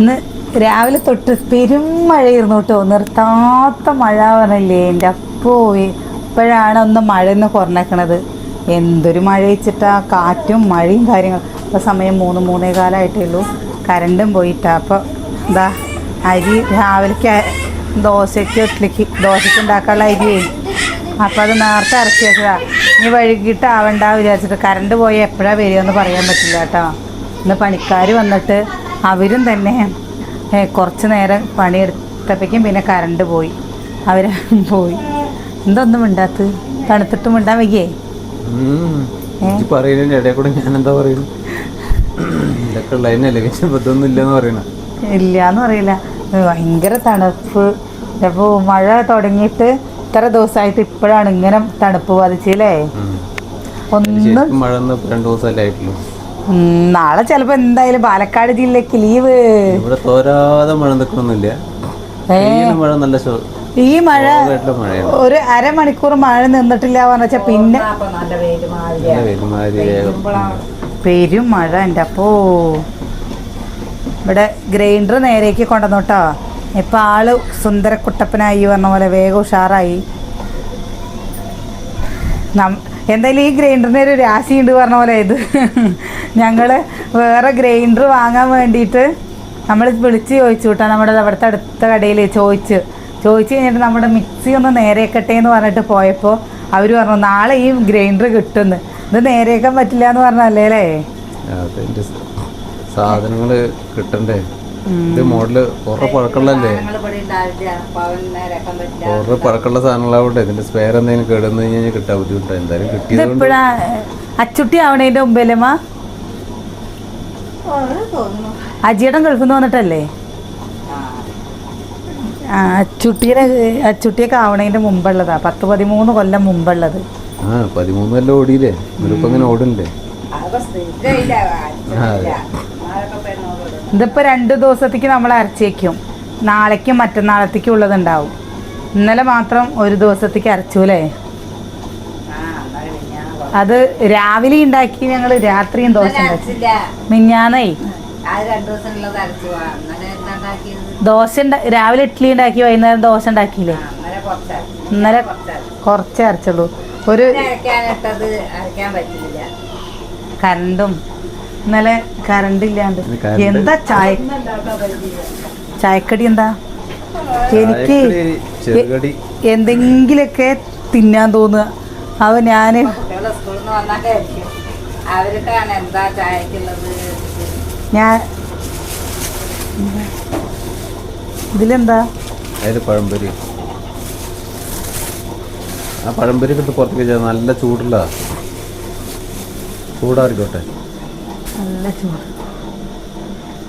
ഇന്ന് രാവിലെ തൊട്ട് പെരും മഴയായിരുന്നു കേട്ടോ. നിർത്താത്ത മഴ പറഞ്ഞില്ലേ? എന്റെ അപ്പോ ഇപ്പോഴാണ് ഒന്ന് മഴ എന്ന് കുറഞ്ഞേക്കണത് എന്തൊരു മഴ വെച്ചിട്ടാ. കാറ്റും മഴയും കാര്യങ്ങളും. ഇപ്പോൾ സമയം മൂന്ന് മൂന്നേ കാലമായിട്ടേ ഉള്ളൂ. കരണ്ടും പോയിട്ടാ. അപ്പോൾ എന്താ അരി രാവിലേക്ക് ദോശയ്ക്ക് ഇഡ്ലിക്ക് ദോശയ്ക്ക് ഉണ്ടാക്കാനുള്ള അരിയേ. അപ്പോൾ അത് നേരത്തെ ഇറക്കി വെച്ചതാ. ഇനി വൈകിട്ട് ആവണ്ട വിചാരിച്ചിട്ട് കറണ്ട് പോയി എപ്പോഴാണ് വരികയെന്ന് പറയാൻ പറ്റില്ല കേട്ടോ. ഇന്ന് പണിക്കാർ വന്നിട്ട് അവരും തന്നെ കുറച്ച് നേരം പണിയെടുത്തപ്പോഴേക്കും പിന്നെ കറണ്ട് പോയി. അവർ പോയി. എന്തൊന്നും മിണ്ടാത്ത്? തണുത്തിട്ട് മിണ്ടാൻ വയ്യേ? ഏ? പറയുന്നതിന്റെ ഇടയിൽ കൂടെ ഞാൻ എന്താ പറയുന്നു? ഇതൊക്കെ ഉള്ളതിനല്ലേ ഇതൊന്നും ഇല്ലെന്ന് പറയണ ഇല്ല എന്ന് പറയില്ല. ഭയങ്കര തണുപ്പ്. അപ്പോൾ മഴ തുടങ്ങിയിട്ട് ഇത്ര ദിവസമായിട്ട് ഇപ്പോഴാണ് ഇങ്ങനെ തണുപ്പ് ബാധിച്ചല്ലേ ഒന്നും മഴ രണ്ടു ദിവസമല്ലേ ആയിട്ടുള്ളൂ. നാളെ ചിലപ്പോ എന്തായാലും പാലക്കാട് ജില്ലക്ക് ലീവ്. ഇവിടെ തോരാതെ മഴ നിൽക്കണമെന്നില്ല മഴ നല്ല ഈ മഴ ഒരു അരമണിക്കൂർ മഴ നിന്നിട്ടില്ല പറഞ്ഞാ പിന്നെ പെരും മഴ എന്റെ അപ്പോ. ഇവിടെ ഗ്രൈൻഡർ നേരേക്ക് കൊണ്ടുവന്നോട്ടോ ഇപ്പൊ ആൾ സുന്ദരക്കുട്ടപ്പനായി പറഞ്ഞ പോലെ വേഗം ഉഷാറായി. എന്തായാലും ഈ ഗ്രൈൻഡറിന് ഒരു രാശിയുണ്ട് പറഞ്ഞ പോലെ ഇത്. ഞങ്ങൾ വേറെ ഗ്രൈൻഡർ വാങ്ങാൻ വേണ്ടിയിട്ട് നമ്മൾ വിളിച്ച് ചോദിച്ചു കേട്ടോ. നമ്മുടെ അവിടുത്തെ അടുത്ത കടയിൽ ചോദിച്ച്. ചോദിച്ചു കഴിഞ്ഞിട്ട് നമ്മുടെ മിക്സി ഒന്ന് നേരെയാക്കട്ടെ എന്ന് പറഞ്ഞിട്ട് പോയപ്പോൾ അവർ പറഞ്ഞു നാളെ ഈ ഗ്രൈൻഡർ കിട്ടുന്നു. ഇത് നേരെയാക്കാൻ പറ്റില്ല എന്ന് പറഞ്ഞല്ലേ അല്ലേ സാധനങ്ങൾ കിട്ടണ്ടേ? ഇത് മോഡൽ കുറെ പഴക്കമുള്ളല്ലേ കുറെ പഴക്കമുള്ള സാധനങ്ങളാവട്ടെ ഇതിന്റെ സ്പെയർ എന്തെങ്കിലും കേടുന്നു കഴിഞ്ഞാൽ കിട്ടാൻ ബുദ്ധിമുട്ടാണ് എന്തായാലും കിട്ടിയത് അച്ചുട്ടി ആവണേന്റെ മുമ്പേലമ്മ അജിയുടെ ഗൾഫിൽ നിന്ന് വന്നിട്ടല്ലേ? ആ അച്ചുട്ടിയുടെ അച്ചുട്ടിയൊക്കെ ആവണേന്റെ മുമ്പുള്ളതാ. പത്ത് പതിമൂന്ന് കൊല്ലം മുമ്പുള്ളത്. ആ പതിമൂന്ന് കൊല്ലം ഓടിയില്ലേ? ഇവരിപ്പോ ഇങ്ങനെ ഓടുന്നില്ലേ? ഇതിപ്പോ രണ്ട് ദിവസത്തേക്ക് നമ്മൾ അരച്ച് വയ്ക്കും നാളേക്കും മറ്റന്നാളത്തേക്കും ഉള്ളതുണ്ടാവും. ഇന്നലെ മാത്രം ഒരു ദിവസത്തേക്ക് അരച്ചൂലേ അത് രാവിലെ ഉണ്ടാക്കി ഞങ്ങൾ രാത്രിയും ദോശ ഉണ്ടാക്കി. മിഞ്ഞാന്നേ? ദോശ രാവിലെ ഇഡ്ഡലി ഉണ്ടാക്കി വൈകുന്നേരം ദോശ ഉണ്ടാക്കിയില്ലേ? ഇന്നലെ കുറച്ചേ അരച്ചുള്ളൂ. ഒരു കരണ്ടും ഇന്നലെ കറണ്ട് ഇല്ലാണ്ട്. എന്താ ചായ? ചായക്കടി എന്താ? എനിക്ക് എന്തെങ്കിലൊക്കെ എന്തെങ്കിലുമൊക്കെ തിന്നാൻ തോന്നുക. അവ ഞാൻ ചായക്കുള്ളത്? ഞാൻ ഇതിലെന്താ? പഴംപൊരി. ആ പഴംപൊരി പുറത്തേക്ക് നല്ല ചൂടുള്ള ചൂടാറിക്കോട്ടെ. നല്ല ചൂട്.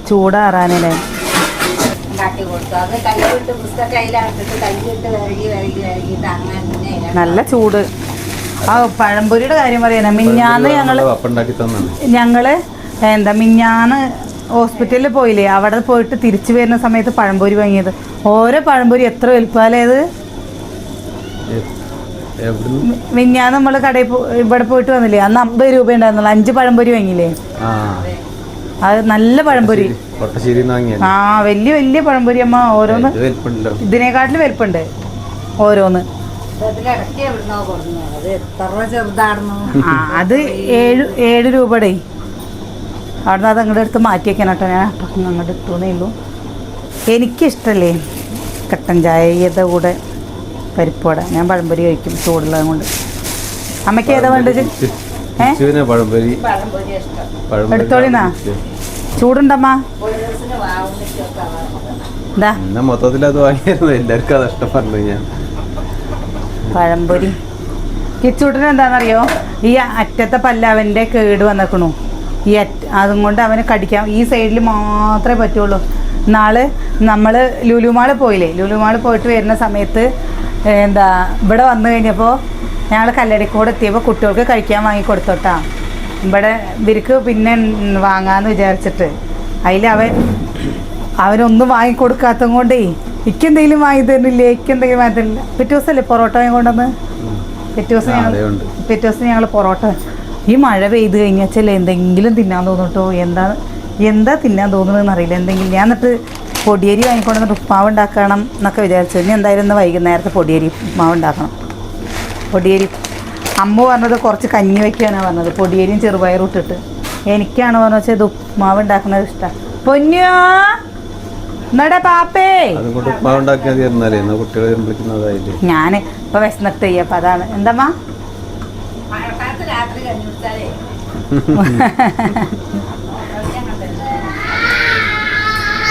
ചൂടാറാനല്ലേ? നല്ല ചൂട്. ആ പഴംപൊരിയുടെ കാര്യം പറയാനാ മിഞ്ഞാന്ന് ഞങ്ങൾ ഞങ്ങൾ എന്താ മിഞ്ഞാന്ന് ഹോസ്പിറ്റലിൽ പോയില്ലേ? അവിടെ പോയിട്ട് തിരിച്ചു വരുന്ന സമയത്ത് പഴംപൊരി വാങ്ങിയത്. ഓരോ പഴംപൊരി എത്ര വലുപ്പാലയത് എവിടുന്ന് മിഞ്ഞാന്ന് നമ്മൾ കടയിൽ ഇവിടെ പോയിട്ട് വന്നില്ലേ? അന്ന് അമ്പത് രൂപ ഉണ്ടായിരുന്നല്ലോ. അഞ്ച് പഴംപൊരി വാങ്ങിയില്ലേ? ആ. അത് നല്ല പഴംപൊരി. ആ വലിയ വലിയ പഴംപൊരി അമ്മ. ഓരോന്ന് ഇതിനെക്കാട്ടിലും വലിപ്പുണ്ട് ഓരോന്ന്. അത് എത്ര ചെറുതായിരുന്നു. ആ അത് ഏഴ് ഏഴ് രൂപയുടെ അവിടുന്ന് അത് അങ്ങോട്ട് എടുത്ത് മാറ്റി വെക്കാൻ കേട്ടോ. ഞാൻ അപ്പം അങ്ങോട്ട് ഇട്ടുന്നേ ഉള്ളൂ. എനിക്കിഷ്ടല്ലേ? കട്ടൻ ചായയുടെ കൂടെ? പരിപ്പോട ഞാൻ പഴംപൊരി കഴിക്കും ചൂടുള്ളത് കൊണ്ട്. അമ്മയ്ക്ക് ഏതാ വേണ്ടത്? പഴംപൊരി. പഴംപൊരി. ഇഷ്ടം. പഴംപൊരി ചൂടുണ്ടമ്മ. മൊത്തത്തിൽ അത് വാങ്ങിയായിരുന്നു. എല്ലാവർക്കും അത് ഞാൻ. പഴംപൊരി. കിച്ചൂട്ടിന് എന്താണെന്നറിയോ? ഈ അറ്റത്തെ പല്ല് അവന്റെ കേട് വന്നേക്കണു. ഈ അറ്റ അതും കൊണ്ട് അവന് കടിക്കാം ഈ സൈഡിൽ മാത്രമേ പറ്റുള്ളൂ. നാൾ നമ്മൾ ലുലുമാൾ പോയില്ലേ? ലുലുമാൾ പോയിട്ട് വരുന്ന സമയത്ത് എന്താ ഇവിടെ വന്നു കഴിഞ്ഞപ്പോൾ ഞങ്ങൾ കല്ലടിക്കൂടെ എത്തിയപ്പോൾ കുട്ടികൾക്ക് കഴിക്കാൻ വാങ്ങി കൊടുത്തോട്ടാ. ഇവിടെ ഇവർക്ക് പിന്നെ വാങ്ങാന്ന് വിചാരിച്ചിട്ട്. അതിൽ അവൻ അവനൊന്നും വാങ്ങിക്കൊടുക്കാത്തത് കൊണ്ടേ ഇക്കെന്തെങ്കിലും വാങ്ങി തരുന്നില്ലേ? ഇക്കെന്തെങ്കിലും വാങ്ങി തരില്ല പിറ്റേ ദിവസമല്ലേ പൊറോട്ട വാങ്ങി കൊണ്ടുവന്ന്? പിറ്റേ ദിവസം ഞങ്ങൾ പിറ്റേ ദിവസം ഞങ്ങൾ പൊറോട്ട. ഈ മഴ പെയ്ത് കഴിഞ്ഞാൽ എന്തെങ്കിലും തിന്നാൻ തോന്നിട്ടോ? എന്താ എന്താ തിന്നാൻ തോന്നുന്നതെന്ന് അറിയില്ല. എന്തെങ്കിലും ഞാൻ എന്നിട്ട് പൊടിയരി വാങ്ങിക്കൊണ്ട് വന്നിട്ട് ഉപ്മാവ് ഉണ്ടാക്കണം എന്നൊക്കെ വിചാരിച്ചു. ഇനി എന്തായാലും ഇന്ന് വൈകുന്നേരത്തെ പൊടിയരി ഉപ്മാവ് ഉണ്ടാക്കണം. പൊടിയരി. അമ്മ പറഞ്ഞത് കുറച്ച് കഞ്ഞി വയ്ക്കാനാണ് പറഞ്ഞത്. പൊടിയരിയും ചെറുപയറും ഇട്ടിട്ട്. എനിക്കാണ് പറഞ്ഞു വെച്ചാൽ ഇത് ഉപ്മാവ് ഉണ്ടാക്കുന്നത് ഇഷ്ടം. പൊന്നോ? എന്നടാ പാപ്പേ? ഞാൻ ഇപ്പൊ വിശന്നിട്ട് അപ്പൊ അതാണ്. എന്താമ്മ? രാത്രി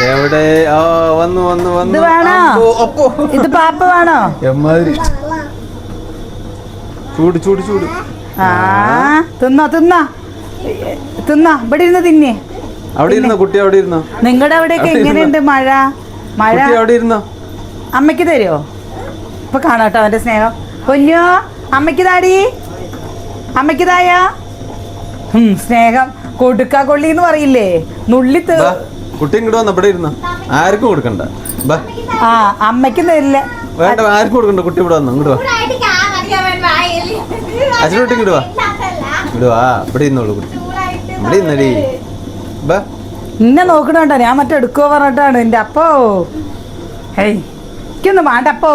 എവിടെ? ആ വന്നു വന്നു വന്നു. വേണോ? അപ്പോ, അപ്പോ. ഇത് പാപ്പ വേണോ? എമ്മാതിരി. ചൂട് ചൂട് ചൂട്. ആ തിന്നോ തിന്നോ. തിന്നോ ഇവിടെ ഇരുന്ന് തിന്നേ. അവിടെ ഇരുന്നോ കുട്ടി അവിടെ ഇരുന്നോ? നിങ്ങളുടെ അവിടെയൊക്കെ? എങ്ങനെയുണ്ട് മഴ? മഴ? കുട്ടി അവിടെ ഇരുന്നോ? അമ്മയ്ക്ക് തരുമോ ഇപ്പൊ കാണാട്ടോ അവന്റെ സ്നേഹം. പൊന്നോ അമ്മയ്ക്ക് താടി? അമ്മയ്ക്ക് തായാ? ഉം, സ്നേഹം. കൊടുക്കാ കൊള്ളി എന്ന് പറയില്ലേ? നുള്ളി തേ കുട്ടി ഇങ്ങോട്ട് വന്ന ഇവിടെ ഇരുന്ന. ആർക്കും കൊടുക്കണ്ട. ആ അമ്മയ്ക്ക് തരില്ല. വേണ്ട ആർക്കും കൊടുക്കണ്ട കുട്ടി ഇവിടെ വന്നു ഇങ്ങോട്ട് വാ. അച്ഛനോട്ട് ഇങ്ങോട്ട് വാ. ഇങ്ങോട്ട് വാ ഇവിടെ ഇരുന്നോളൂ കുട്ടി. ഇവിടെ ഇന്നടി ബാ. നിന്നെ നോക്കണോട്ടോ ഞാൻ മറ്റേ എടുക്കുവോ പറഞ്ഞിട്ടാണ്. എന്റെ അപ്പോ. ഹേയ് എനിക്കൊന്നും വേണ്ട അപ്പോ.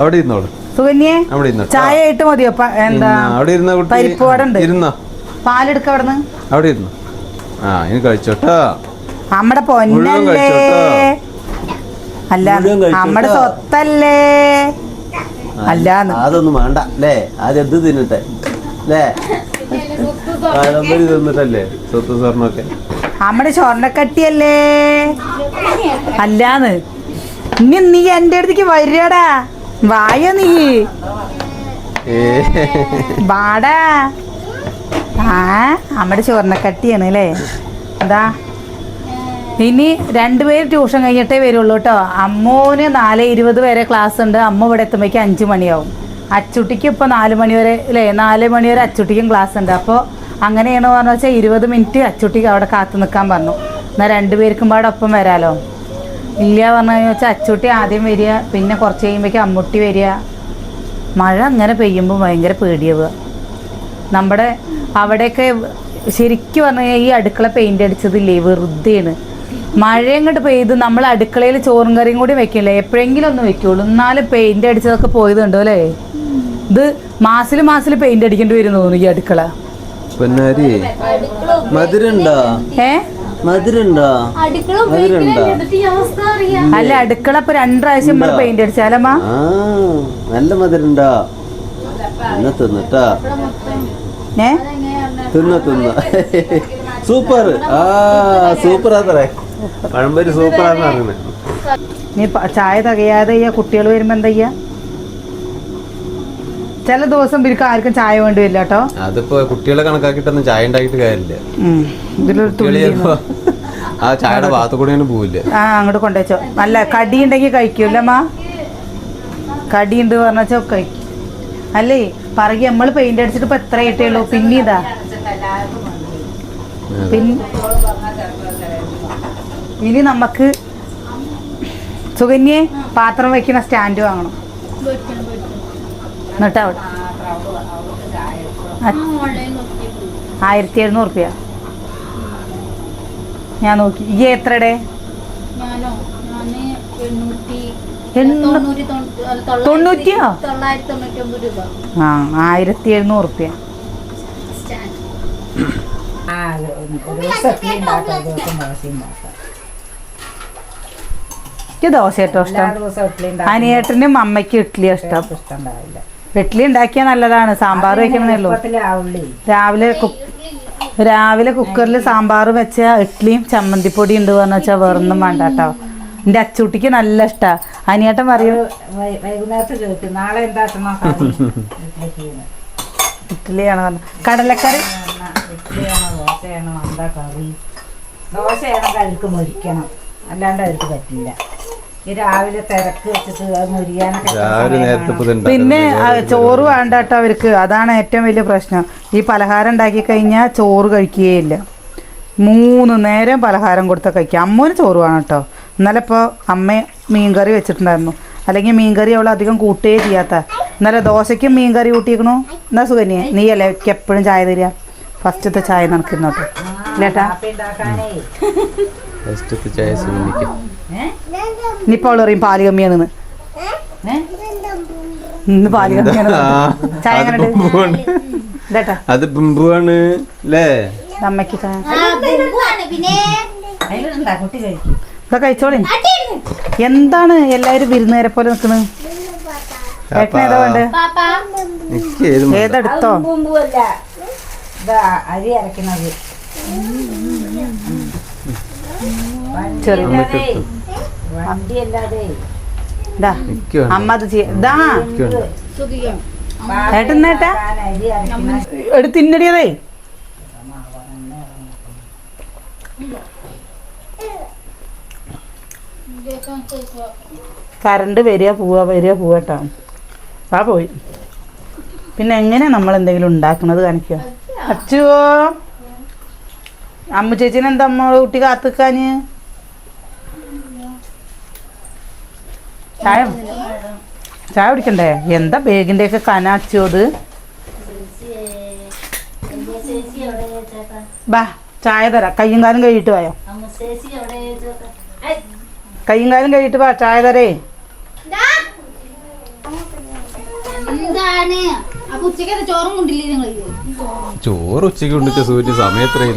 അവിടെ ഇരുന്നോളൂ. സുകന്യെ അവിടെ ചായ ഇട്ട് മതിയോ? എന്താ? അവിടെ ഇരുന്ന കുട്ടി? പരിപ്പ് പാലെടുക്ക അവിടുന്ന്. അവിടെ ഇരുന്നു. ആ ഇനി കഴിച്ചോട്ടോ. നമ്മുടെ പൊന്നല്ലേ. അല്ല നമ്മുടെ സ്വത്തല്ലേ. അല്ല അതൊന്നും വേണ്ട. അല്ലേ എന്ത് തിന്നട്ടെ? അല്ലേ പഴംപൊരി തിന്നിട്ടല്ലേ സ്വത്ത് സ്വർണമൊക്കെ നമ്മടെ സ്വർണക്കട്ടിയല്ലേ. അല്ലാന്ന്. ഇനി നീ എന്റെ അടുത്തേക്ക് വരികടാ. വായ നീ. വാടാ. ആ നമ്മുടെ സ്വർണക്കട്ടിയാണ് അല്ലേ? എന്താ? ഇനി രണ്ടുപേര് ട്യൂഷൻ കഴിഞ്ഞിട്ടേ വരുള്ളൂ കേട്ടോ. അമ്മൂന് നാല് ഇരുപത് വരെ ക്ലാസ് ഉണ്ട്. അമ്മ ഇവിടെ എത്തുമ്പോഴേക്കും അഞ്ച് മണിയാവും. അച്ചുട്ടിക്ക് ഇപ്പോൾ നാല് മണി വരെ അല്ലേ? നാല് മണി വരെ അച്ചുട്ടിക്കും ക്ലാസ് ഉണ്ട്. അപ്പോൾ അങ്ങനെയാണ് പറഞ്ഞു വെച്ചാൽ ഇരുപത് മിനിറ്റ് അച്ചുട്ടിക്ക് അവിടെ കാത്തു നിൽക്കാൻ പറഞ്ഞു. എന്നാൽ രണ്ടുപേർക്കും പാടെ ഒപ്പം വരാലോ. ഇല്ല പറഞ്ഞു വെച്ചാൽ അച്ചുട്ടി ആദ്യം വരിക പിന്നെ കുറച്ച് കഴിയുമ്പോഴേക്കും അമ്മുട്ടി വരിക. മഴ അങ്ങനെ പെയ്യുമ്പോൾ ഭയങ്കര പേടിയാവുക നമ്മുടെ അവിടെയൊക്കെ ശരിക്കും പറഞ്ഞു കഴിഞ്ഞാൽ ഈ അടുക്കള പെയിന്റ് അടിച്ചതില്ലേ? വെറുതെയാണ്. മഴ അങ്ങോട്ട് പെയ്ത് നമ്മൾ അടുക്കളയിൽ ചോറും കറിയും കൂടി വെക്കില്ലേ? എപ്പോഴെങ്കിലും ഒന്ന് വെക്കുള്ളൂ. എന്നാലും പെയിന്റ് അടിച്ചതൊക്കെ പോയതുണ്ടോ അല്ലേ? ഇത് മാസിൽ മാസിൽ പെയിന്റ് അടിക്കേണ്ടി വരും തോന്നുന്നു ഈ അടുക്കള. പൊന്നാരി മധുരണ്ടോ ഏ? മധുരണ്ടോ മധുരണ്ടോ അല്ല അടുക്കള ഇപ്പൊ രണ്ടാഴ്ച നമ്മൾ നമ്മൾ? പെയിന്റ് അടിച്ചാലമ്മ ആ നല്ല മധുരണ്ടാ എന്നാ തിന്നട്ടോ? ഏ? തിന്ന് തിന്ന്. സൂപ്പർ. ആ സൂപ്പർ അത്രേ പഴംപൊരി സൂപ്പറാന്ന് പറയുന്നത് നീ ചായ തികയാതെ ഈ കുട്ടികൾ വരുമ്പോ എന്താ ചെയ്യാ? ചില ദിവസം ഇവർക്ക് ആർക്കും ചായ വേണ്ടി വരില്ല കേട്ടോ. അതിപ്പോ കുട്ടികളെ കണക്കാക്കിട്ടൊന്നും ചായ ഉണ്ടാക്കിട്ട് കാര്യമില്ല. ഇതിലൊരു തുള്ളി ആ ചായയുടെ ഭാഗത്ത് കൂടെ പോവില്ല. ആ അങ്ങോട്ട് കൊണ്ടുവച്ചോ. അല്ല കടി ഉണ്ടെങ്കിൽ കഴിക്കൂല്ലമ്മ കടി ഉണ്ട് പറഞ്ഞാച്ചോ കഴിക്കും. അല്ലേ? പറയ നമ്മൾ പെയിന്റ് അടിച്ചിട്ട് ഇപ്പൊ എത്ര കിട്ടിയുള്ളൂ? പിന്നെ ഇതാ. ഇനി നമുക്ക് സുകന്യെ പാത്രം വെക്കുന്ന സ്റ്റാൻഡ് വാങ്ങണം. എന്നിട്ട് അവിടെ. ആയിരത്തി എഴുന്നൂറ് റുപ്യ. ഞാൻ നോക്കി. ഈ എത്രയുടെ ഞാനോ? തൊണ്ണൂറ്റിയോ? ആ ആയിരത്തി എഴുന്നൂറ് റുപ്യ എനിക്ക് ദോശ ഏറ്റവും ഇഷ്ടം. അനിയേട്ടനും അമ്മയ്ക്കും ഇഡ്ഡലി ഇഷ്ടം. ഇഡ്ഡലി ഉണ്ടാക്കിയാൽ നല്ലതാണ് സാമ്പാർ വെക്കണമെന്നല്ലോ രാവിലെ. രാവിലെ കുക്കറിൽ സാമ്പാർ വെച്ച ഇഡ്ഡലിയും ചമ്മന്തിപ്പൊടി ഉണ്ട് പറഞ്ഞു വെച്ചാൽ വേറൊന്നും വേണ്ട കേട്ടോ എന്റെ അച്ചൂട്ടിക്ക് നല്ല ഇഷ്ടമാണ് അനിയേട്ടൻ പറയൂ. വൈകുന്നേരത്ത് ചോദിക്കും. നാളെ എന്താക്കണം ഇഡ്ഡലിയാണ് പറഞ്ഞത്. കടലക്കറി? ഇഡ്ഡലിയാണോ ദോശയാണോ എന്താ കറി? ദോശയാണെങ്കിൽ അവർക്ക് മൊരിക്കണം. അല്ലാണ്ട് അവർക്ക് പറ്റില്ല. ഈ രാവിലെ തിരക്ക് വെച്ചിട്ട്? പിന്നെ ചോറ് വേണ്ട കേട്ടോ അവർക്ക്. അതാണ് ഏറ്റവും വലിയ പ്രശ്നം. ഈ പലഹാരം ഉണ്ടാക്കി കഴിഞ്ഞാൽ ചോറ് കഴിക്കുകയില്ല മൂന്ന് നേരം പലഹാരം കൊടുത്താൽ കഴിക്കുക. അമ്മൂന് ചോറ് വേണം കേട്ടോ. ഇന്നലെ ഇപ്പോൾ അമ്മ മീൻകറി വെച്ചിട്ടുണ്ടായിരുന്നു. അല്ലെങ്കിൽ മീൻകറി അവൾ അധികം കൂട്ടുകയേ ചെയ്യാത്ത. ഇന്നലെ ദോശയ്ക്കും മീൻകറി കൂട്ടിയിരിക്കണു എന്നാ സുകന്യ നീ അല്ലേ എനിക്ക് എപ്പോഴും ചായ തരിക. ഫസ്റ്റത്തെ ചായ നടക്കുന്നോട്ടെ. ഇല്ലേട്ടാ? കാപ്പി ഉണ്ടാക്കാനേ ഫസ്റ്റത്തെ ചായ? ഇനിയിപ്പോൾ അവൾ പറയും പാൽ കമ്മിയാണെന്ന്? ഇന്ന് പാൽ കമ്മിയാണ് ചായ ഇതേട്ടാ അത് ബിംബുവാണ് അല്ലേ അമ്മയ്ക്ക് ചായ. കുട്ടി കഴിക്കും. ഇതൊക്കെ കഴിച്ചോളി. എന്താണ് എല്ലാരും വിരുന്നുകാരെ പോലെ നിൽക്കുന്നത്. ഏതെടുത്തോ? ഇതാ അരി അരക്കുന്നത് ഇതാ അമ്മ അത് ചെയ്യ ഇതാ. ഏട്ടൻ നേട്ടാ അരി കറണ്ട് വരിക പോവുക വരിക പോവട്ടോ ആ പോയി. പിന്നെ എങ്ങനെയാ നമ്മൾ എന്തെങ്കിലും ഉണ്ടാക്കുന്നത് കാണിക്കുക അച്ചുവോ അമ്മ ചേച്ചിനെന്താ അമ്മ കുട്ടി കാത്തുക്കാന് ചായ? ചായ കുടിക്കണ്ടേ? എന്താ ബേഗിന്റെ ഒക്കെ കന അച്ചോ അത് ബാ ചായ തരാം. കയ്യും കാലും കഴിയിട്ട് പോയോ കയ്യും കാലും കഴിയിട്ട് വാ ചായ തരേ. ചോറും ഉച്ചയ്ക്ക് കൊണ്ടിട്ട് സൂര്യ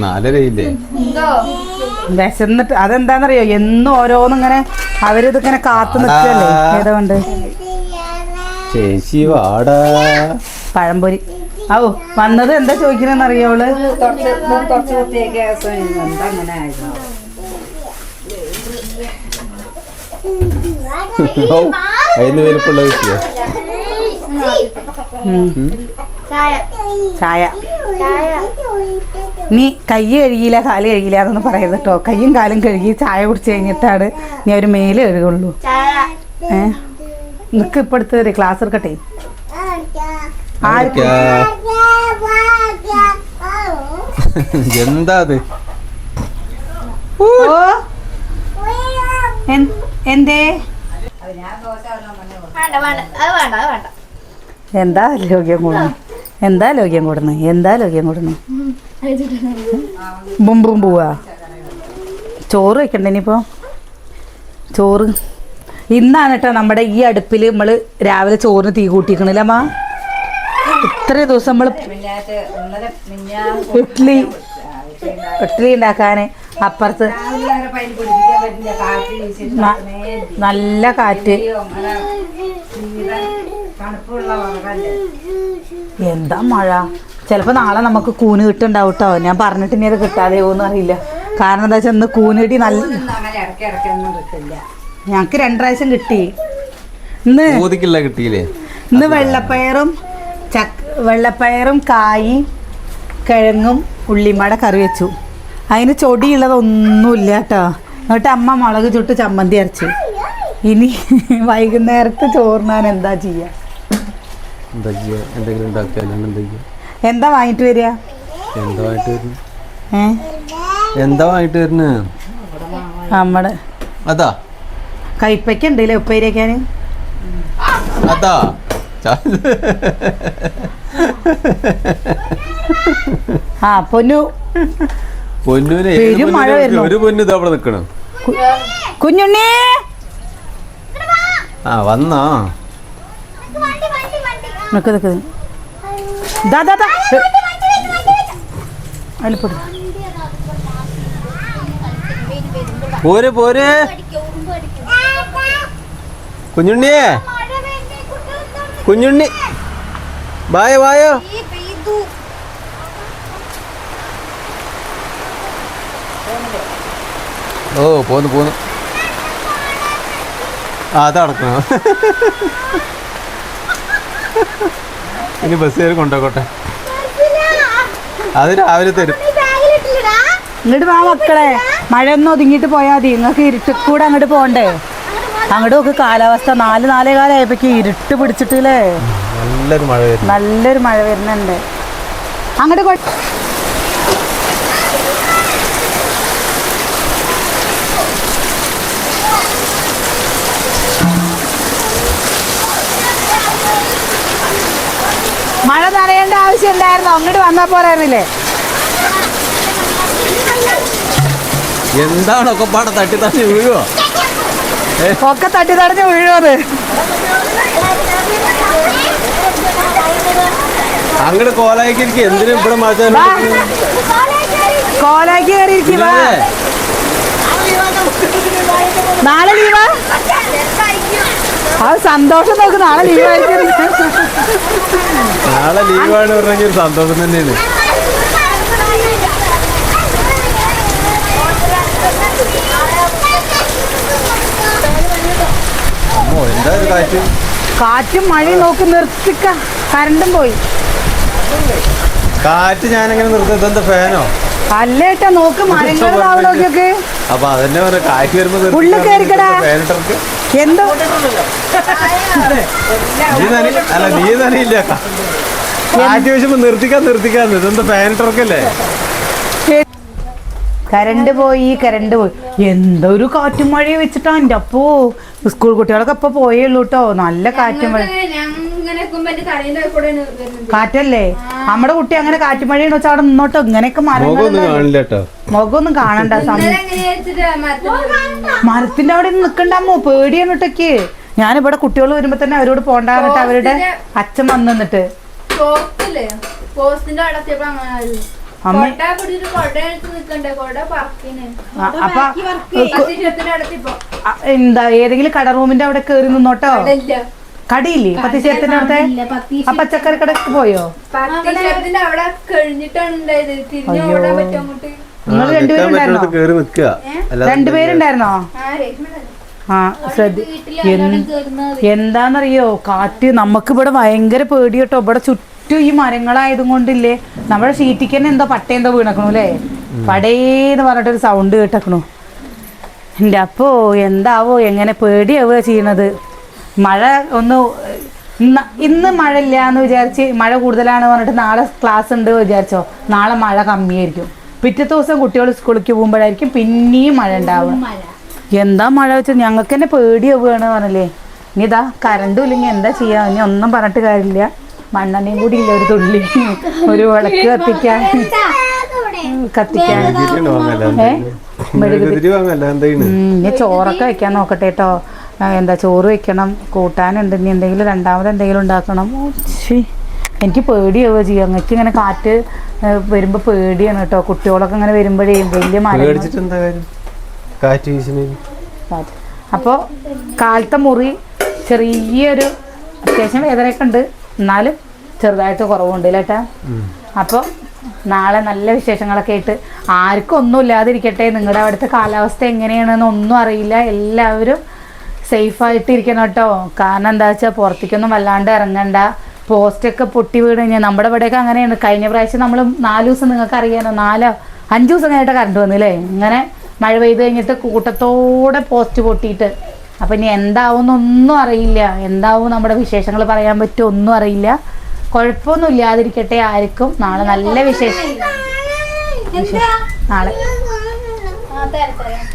നാലരയില്ലേ? വിശന്നിട്ട് അതെന്താന്നറിയോ? എന്നും ഓരോന്നും ഇങ്ങനെ അവരിത് ഇങ്ങനെ കാത്തു നിൽക്കല്ലേ ചേച്ചി വാടാ. പഴംപൊരി. ഔ വന്നത് എന്താ ചോദിക്കണെന്നറിയോൾ കുറച്ച് കുറച്ച് കുത്തിയൊക്കെ എന്താ അങ്ങനെ ആയിരുന്നു അതിന് വലിപ്പുള്ള കിട്ടിയോ. ചായ. നീ കൈ കഴുകിയില്ല കാൽ കഴുകിയില്ല അതൊന്നും പറയരുത് കേട്ടോ. കയ്യും കാലും കഴുകി ചായ കുടിച്ച് കഴിഞ്ഞിട്ടാണ് നീ ഒരു മേൽ കഴുകുള്ളൂ. ഏ? നിക്ക് ഇപ്പൊ എടുത്ത് തരേ ക്ലാസ് എടുക്കട്ടെ? ആർക്ക് എന്താ അത്? ഓ. എന്തേ? വേണ്ട വേണ്ട. അത് വേണ്ട അത് വേണ്ട. എന്താ ലോക്യം കൂടുന്നു? എന്താ ലോക്യം കൂടുന്നു? എന്താ ലോക്യം കൂടുന്നു? ബുംബും പോവാ. ചോറ് വെക്കണ്ടേ ഇനിയിപ്പോ ചോറ്. ഇന്നാണ് കേട്ടോ നമ്മുടെ ഈ അടുപ്പിൽ നമ്മൾ രാവിലെ ചോറിന് തീ കൂട്ടിക്കണില്ല അമ്മ? ഇത്രയും ദിവസം നമ്മൾ ഇഡ്ലി. ഇഡ്ലി ഉണ്ടാക്കാനേ. ഇഡ്ഡലി ഇഡ്ഡലി ഉണ്ടാക്കാൻ അപ്പുറത്ത് നല്ല കാറ്റ്. എന്താ മഴ? ചിലപ്പോ നാളെ നമുക്ക് കൂന് കിട്ടുണ്ടാവും കേട്ടോ ഞാൻ പറഞ്ഞിട്ട് ഇനി അത് കിട്ടാതെ പോകുന്ന അറിയില്ല. കാരണം എന്താ വെച്ചാൽ ഇന്ന് കൂന് കിട്ടി നല്ല ഞങ്ങക്ക് രണ്ടാഴ്ച കിട്ടി. ഇന്ന് കിട്ടിയില്ലേ? ഇന്ന് വെള്ളപ്പയറും ചക്ക വെള്ളപ്പയറും കായി കിഴങ്ങും ഉള്ളിമാട കറി വെച്ചു. അതിന് ചൊടിയുള്ളതൊന്നുമില്ല കേട്ടോ. എന്നിട്ട് അമ്മ മുളക് ചുട്ട് ചമ്മന്തി അരച്ച്. ഇനി വൈകുന്നേരത്ത് ചോറിനാൻ എന്താ ചെയ്യുക എന്താ ചെയ്യാ? എന്താ വാങ്ങിട്ട് വരിക? എന്താ വാങ്ങിട്ട് വരുന്നു? നമ്മുടെ അതാ. കൈപ്പയ്ക്ക ഉണ്ടല്ലേ ഉപ്പേരി അതാ. ആ പൊന്നു. പൊന്നുവിനെ പെരും മഴ വരുന്നു. ഒരു പൊന്നു ഇതാ അവിടെ നിക്കണം. കുഞ്ഞുണ്ണി! ആ വന്നാ. നിക്ക് നിക്ക് ദാ ദാ പോരെ പോരെ. കുഞ്ഞുണ്ണിയേ കുഞ്ഞുണ്ണി. വായോ വായോ ഓ പോന്നു പോന്നു. ആ അത് അടക്കണം ഇനി ബസ് കയറി കൊണ്ടുപോകട്ടെ. അത് രാവിലെ തരും. ഇങ്ങോട്ട് വാ മക്കളെ. മഴ ഒന്ന് ഒതുങ്ങിയിട്ട് പോയാൽ മതി. നിങ്ങൾക്ക് ഇരുട്ട് കൂടെ അങ്ങോട്ട് പോകണ്ടേ അങ്ങോട്ട് നോക്ക് കാലാവസ്ഥ നാല് നാലേ കാലമായപ്പോഴേക്ക് ഇരുട്ട് പിടിച്ചിട്ടില്ലേ? നല്ലൊരു മഴ നല്ലൊരു മഴ വരുന്നുണ്ട്. അങ്ങോട്ട് മഴ നനയേണ്ട ആവശ്യമില്ലായിരുന്നു അങ്ങോട്ട് വന്നാ പോരായിരുന്നില്ലേ? എന്താണ് ഒക്കെ പാടെ തട്ടി തടഞ്ഞ് വീഴുവോ? ഒക്കെ തട്ടി തടഞ്ഞ് വീഴുവത്. അങ്ങോട്ട് കോലായിക്കിരിക്കും എന്തിനും ഇവിടെ മാറ്റാൻ കോലാക്കി കയറിയിരിക്കും നാളെ ലീവാ? ആ സന്തോഷം നോക്ക് നാളെ ലീവായിരിക്കും നാളെ ലീവാണ് പറഞ്ഞെങ്കിൽ സന്തോഷം തന്നെയാണ്. അമ്മോ എന്താ ഒരു കാറ്റ്? കാറ്റും മഴയും നോക്കി നിർത്തിക്ക. കരണ്ടും പോയി. കാറ്റ് ഞാനെങ്ങനെ നിർത്തി. ഇതെന്താ ഫാനോ? അല്ലേട്ടാ നോക്ക് മരങ്ങൾ താവ് നോക്കിയൊക്കെ. അപ്പൊ അതന്നെ പറഞ്ഞ കാറ്റ് വരുമ്പോ നിർത്തി ഉള്ളിൽ കയറിക്കടാ. ഫാനിട്ടർക്ക് എന്തോ? അല്ല നീ നനയില്ല കാറ്റ് വെച്ചപ്പോ നിർത്തിക്കാൻ നിർത്തിക്കാന്ന്. ഇതെന്താ ഫാനിട്ടർക്കല്ലേ കരണ്ട് പോയി കരണ്ട് പോയി. എന്തൊരു കാറ്റും മഴയും വെച്ചിട്ടാ എന്റെ അപ്പോ. സ്കൂൾ കുട്ടികളൊക്കെ ഇപ്പൊ പോയേ ഉള്ളൂ കേട്ടോ നല്ല കാറ്റും മഴ എന്റെ കാറ്റല്ലേ? നമ്മുടെ കുട്ടി അങ്ങനെ കാറ്റും മഴയെന്ന് വെച്ചാൽ അവിടെ നിന്നോട്ടോ. ഇങ്ങനെയൊക്കെ മുഖമൊന്നും കാണണ്ട. സമയം മരത്തിന്റെ അവിടെ നിൽക്കണ്ടാമോ പേടിയാണ് കേട്ടൊക്കെ ഞാനിവിടെ കുട്ടികൾ വരുമ്പോ തന്നെ അവരോട് പോണ്ടാന്നിട്ട് അവരുടെ അച്ഛൻ വന്നിട്ട് പോസ്റ്റിന്റെ അങ്ങനെ. അമ്മ അപ്പൊ എന്താ ഏതെങ്കിലും കട റൂമിന്റെ അവിടെ കേറി നിന്നോട്ടോ? ഇല്ല കടയില്ലേ? പത്തിശേരത്തിന്റെ അവിടുത്തെ? ആ പച്ചക്കറി കടക്ക് പോയോ? പത്തിരുപത്തിന്റെ അവിടെ കഴിഞ്ഞിട്ടാണ് ഉണ്ടായത് ഓടാൻ പറ്റും അങ്ങോട്ട്? നിങ്ങൾ രണ്ടുപേരും രണ്ടുപേരുണ്ടായിരുന്നോ ആ ശ്രദ്ധ എന്താന്നറിയോ? കാറ്റ് നമുക്ക് ഇവിടെ ഭയങ്കര പേടി കേട്ടോ ഇവിടെ ചുറ്റും ഈ മരങ്ങളായതും കൊണ്ടില്ലേ? നമ്മുടെ ഷീറ്റിക്ക് തന്നെ എന്തോ പട്ടയെന്തോ വീണക്കണു അല്ലേ? പടേന്ന് പറഞ്ഞിട്ടൊരു സൗണ്ട് കേട്ടക്കണു. എന്റെ അപ്പോ എന്താവോ എങ്ങനെ പേടിയാവുക ചെയ്യണത്? മഴ ഒന്ന് ഇന്ന് ഇന്ന് മഴ ഇല്ല എന്ന് വിചാരിച്ച് മഴ കൂടുതലാണ് പറഞ്ഞിട്ട് നാളെ ക്ലാസ് ഉണ്ട് വിചാരിച്ചോ? നാളെ മഴ കമ്മിയായിരിക്കും. പിറ്റത്തെ ദിവസം കുട്ടികൾ സ്കൂളിലേക്ക് പോകുമ്പോഴായിരിക്കും പിന്നെയും മഴ ഉണ്ടാവുക. എന്താ മഴ വെച്ചാൽ ഞങ്ങൾക്ക് തന്നെ പേടിയാവുകയാണ് പറഞ്ഞല്ലേ? ഇനി ഇതാ കറണ്ടും ഇല്ലെങ്കിൽ എന്താ ചെയ്യാ? ഇനി ഒന്നും പറഞ്ഞിട്ട് കാര്യമില്ല. മണ്ണെണ്ണയും കൂടി ഇല്ല ഒരു തുള്ളി? ഒരു വിളക്ക് കത്തിക്കാൻ? കത്തിക്കാൻ. ഇനി ചോറൊക്കെ വെക്കാൻ നോക്കട്ടെ കേട്ടോ എന്താ ചോറ് വെക്കണം കൂട്ടാനുണ്ട് ഇനി എന്തെങ്കിലും രണ്ടാമത് എന്തെങ്കിലും ഉണ്ടാക്കണം. എനിക്ക് പേടിയാവുക ചെയ്യാം. അങ്ങക്ക് ഇങ്ങനെ കാറ്റ് വരുമ്പോൾ വരുമ്പോ പേടിയാണ് കേട്ടോ കുട്ടികളൊക്കെ ഇങ്ങനെ വരുമ്പോഴേ വലിയ മരം അപ്പോൾ കാലത്തെ മുറി ചെറിയൊരു അത്യാവശ്യം വേദനയൊക്കെ ഉണ്ട്. എന്നാലും ചെറുതായിട്ട് കുറവുണ്ട് ഇല്ലേട്ടാ അപ്പോൾ നാളെ നല്ല വിശേഷങ്ങളൊക്കെ ആയിട്ട് ആർക്കും ഒന്നും ഇല്ലാതിരിക്കട്ടെ. നിങ്ങളുടെ അവിടുത്തെ കാലാവസ്ഥ എങ്ങനെയാണെന്ന് ഒന്നും അറിയില്ല. എല്ലാവരും സേഫായിട്ട് ഇരിക്കണം കേട്ടോ. കാരണം എന്താ വെച്ചാൽ പുറത്തേക്കൊന്നും വല്ലാണ്ട് ഇറങ്ങണ്ട. പോസ്റ്റൊക്കെ പൊട്ടി വീട് കഴിഞ്ഞാൽ നമ്മുടെ ഇവിടെയൊക്കെ അങ്ങനെയാണ്. കഴിഞ്ഞ പ്രാവശ്യം നമ്മൾ നാല് ദിവസം നിങ്ങൾക്ക് അറിയാനോ നാലോ അഞ്ച് ദിവസം കഴിഞ്ഞിട്ട് കറണ്ട് വന്നില്ലേ? ഇങ്ങനെ മഴ പെയ്ത് കഴിഞ്ഞിട്ട് കൂട്ടത്തോടെ പോസ്റ്റ് പൊട്ടിയിട്ട് അപ്പം ഇനി എന്താവും എന്നൊന്നും അറിയില്ല. എന്താവും നമ്മുടെ വിശേഷങ്ങൾ പറയാൻ പറ്റുമോ ഒന്നും അറിയില്ല. കുഴപ്പമൊന്നും ഇല്ലാതിരിക്കട്ടെ ആർക്കും. നാളെ നല്ല വിശേഷം നാളെ ആ തരാം തരാം.